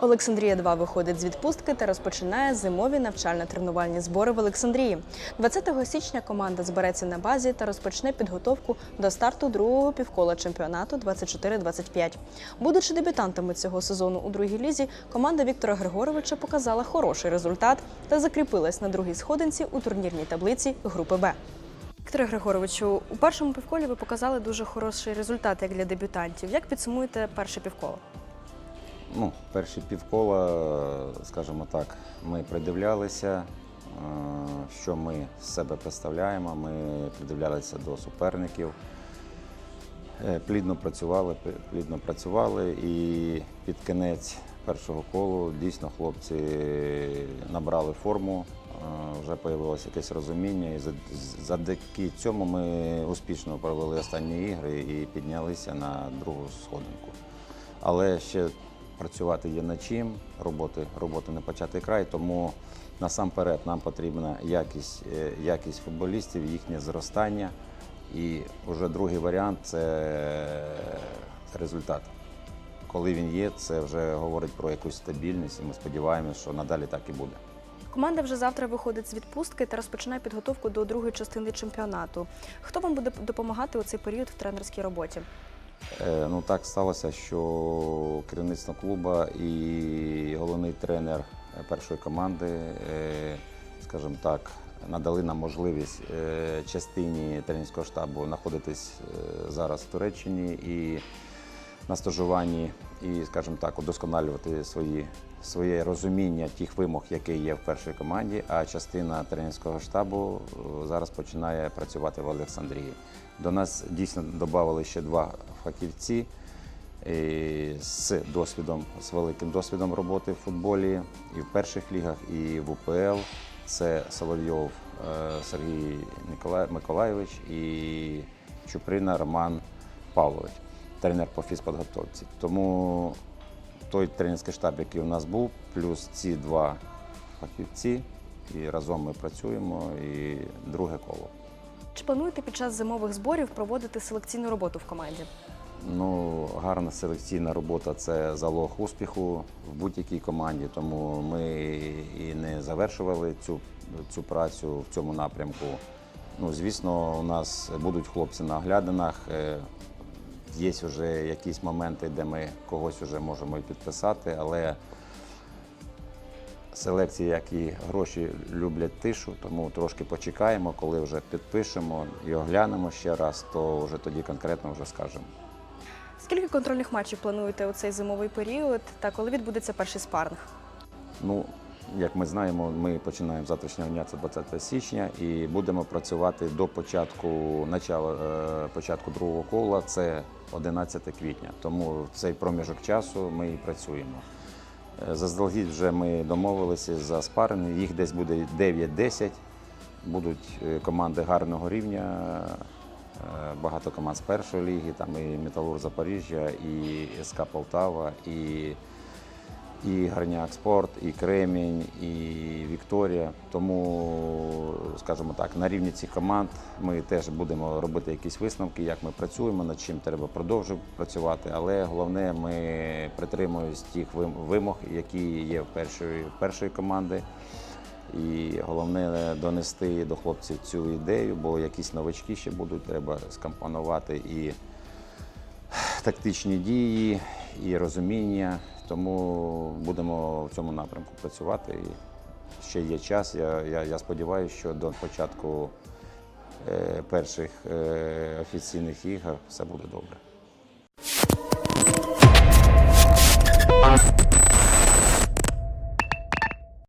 Олександрія 2 виходить з відпустки та розпочинає зимові навчально-тренувальні збори в Олександрії. 20 січня команда збереться на базі та розпочне підготовку до старту другого півкола чемпіонату 24-25. Будучи дебютантами цього сезону у другій лізі, команда Віктора Григоровича показала хороший результат та закріпилась на другій сходинці у турнірній таблиці групи Б. Вікторе Григоровичу, у першому півколі ви показали дуже хороший результат як для дебютантів. Як підсумуєте перше півколо? Ну, перші півкола, скажімо так, ми придивлялися, е, що ми з себе представляємо. Ми придивлялися до суперників, Е, плідно працювали, плідно працювали і під кінець першого колу дійсно хлопці набрали форму, е, вже з'явилося якесь розуміння, і завдяки цьому ми успішно провели останні ігри і піднялися на другу сходинку. Але ще працювати є над чим, роботи, роботи не початий край, тому насамперед нам потрібна якість, е, якість футболістів, їхнє зростання. І вже другий варіант це результат. Коли він є, це вже говорить про якусь стабільність, і ми сподіваємося, що надалі так і буде. Команда вже завтра виходить з відпустки та розпочинає підготовку до другої частини чемпіонату. Хто вам буде допомагати у цей період в тренерській роботі? Е, Ну так сталося, що керівництво клубу і головний тренер першої команди, е, скажімо так, надали нам можливість е, частині тренерського штабу знаходитись зараз в Туреччині і на стажуванні, і, скажімо так, удосконалювати свої, своє розуміння тих вимог, які є в першій команді. А частина тренерського штабу е, зараз починає працювати в Олександрії. До нас дійсно додали ще два фахівці е, з досвідом, з великим досвідом роботи в футболі і в перших лігах, і в УПЛ. Це Соловйов е, Сергій Миколайович і Чуприна Роман Павлович, тренер по фізподготовці. Тому той тренерський штаб, який у нас був, плюс ці два фахівці, і разом ми працюємо, і друге коло. Чи плануєте під час зимових зборів проводити селекційну роботу в команді? Ну, гарна селекційна робота це залог успіху в будь-якій команді, тому ми і не завершували цю, цю працю в цьому напрямку. Ну, звісно, у нас будуть хлопці на оглядинах. Є вже якісь моменти, де ми когось вже можемо і підписати, але селекції, як і гроші, люблять тишу, тому трошки почекаємо, коли вже підпишемо і оглянемо ще раз, то вже тоді конкретно вже скажемо. Скільки контрольних матчів плануєте у цей зимовий період та коли відбудеться перший спарринг? Ну, як ми знаємо, ми починаємо з завтрашнього дня, це 20 січня, і будемо працювати до початку начала, е, початку другого кола, це 11 квітня. Тому в цей проміжок часу ми і працюємо. Е, Заздалегідь вже ми домовилися за спарини, їх десь буде 9-10. Будуть е, команди гарного рівня, багато команд з першої ліги, там і Металург Запоріжжя, і СК Полтава, і і Гарняк Спорт, і Кремінь, і Вікторія. Тому, скажімо так, на рівні цих команд ми теж будемо робити якісь висновки, як ми працюємо, над чим треба продовжувати працювати. Але головне, ми притримуємось тих вимог, які є в першої, першої команди. І головне донести до хлопців цю ідею, бо якісь новачки ще будуть, треба скомпонувати і тактичні дії, і розуміння. Тому будемо в цьому напрямку працювати. І ще є час. Я я, я сподіваюся, що до початку е, перших е, офіційних ігор все буде добре.